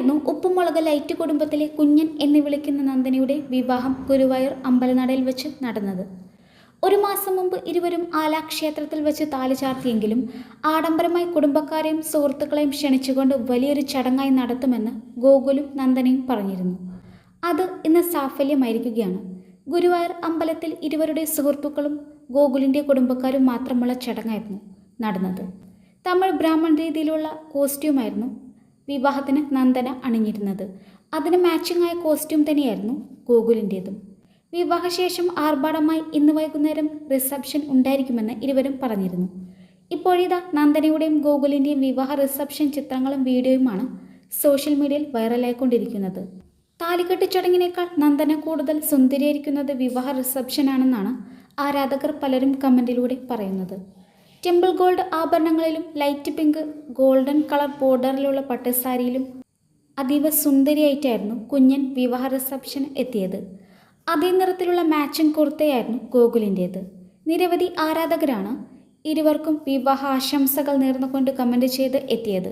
ഇന്നായിരുന്നു ഉപ്പുമുളക് light കുടുംബത്തിലെ കുഞ്ഞൻ എന്ന് വിളിക്കുന്ന നന്ദനയുടെ വിവാഹം ഗുരുവായൂർ അമ്പലനടയിൽ വെച്ച് നടന്നത്. ഒരു മാസം മുമ്പ് ഇരുവരും ആലാ ക്ഷേത്രത്തിൽ വെച്ച് താലി ചാർത്തിയെങ്കിലും ആഡംബരമായി കുടുംബക്കാരെയും സുഹൃത്തുക്കളെയും ക്ഷണിച്ചുകൊണ്ട് വലിയൊരു ചടങ്ങായി നടത്തുമെന്ന് ഗോകുലും നന്ദനയും പറഞ്ഞിരുന്നു. അത് ഇന്ന് സാഫല്യമായിരിക്കുകയാണ്. ഗുരുവായൂർ അമ്പലത്തിൽ ഇരുവരുടെ സുഹൃത്തുക്കളും ഗോകുലിന്റെ കുടുംബക്കാരും മാത്രമുള്ള ചടങ്ങായിരുന്നു നടന്നത്. തമിഴ് ബ്രാഹ്മണ രീതിയിലുള്ള കോസ്റ്റ്യൂമായിരുന്നു വിവാഹത്തിന് നന്ദന അണിഞ്ഞിരുന്നത്. അതിന് മാച്ചിങ് ആയ കോസ്റ്റ്യൂം തന്നെയായിരുന്നു ഗോകുലിന്റേതും വിവാഹശേഷം ആർഭാടമായി ഇന്ന് വൈകുന്നേരം റിസപ്ഷൻ ഉണ്ടായിരിക്കുമെന്ന് ഇരുവരും പറഞ്ഞിരുന്നു. ഇപ്പോഴിതാ നന്ദനയുടെയും ഗോകുലിന്റെയും വിവാഹ റിസപ്ഷൻ ചിത്രങ്ങളും വീഡിയോയുമാണ് സോഷ്യൽ മീഡിയയിൽ വൈറലായിക്കൊണ്ടിരിക്കുന്നത് താലികെട്ട് ചടങ്ങിനേക്കാൾ നന്ദന കൂടുതൽ സുന്ദരിയായിരിക്കുന്നത് വിവാഹ റിസപ്ഷനാണെന്നാണ് ആരാധകർ പലരും കമന്റിലൂടെ പറയുന്നത്. ടെമ്പിൾ ഗോൾഡ് ആഭരണങ്ങളിലും ലൈറ്റ് പിങ്ക് ഗോൾഡൻ കളർ ബോർഡറിലുള്ള പട്ടുസാരിയിലും അതീവ സുന്ദരിയായിട്ടായിരുന്നു കുഞ്ഞൻ വിവാഹ റിസപ്ഷൻ എത്തിയത്. അതേ നിറത്തിലുള്ള മാച്ചിങ് കുർത്തയായിരുന്നു ഗോകുലിന്റേത് നിരവധി ആരാധകരാണ് ഇരുവർക്കും വിവാഹ ആശംസകൾ നേർന്നുകൊണ്ട് കമന്റ് ചെയ്ത് എത്തിയത്.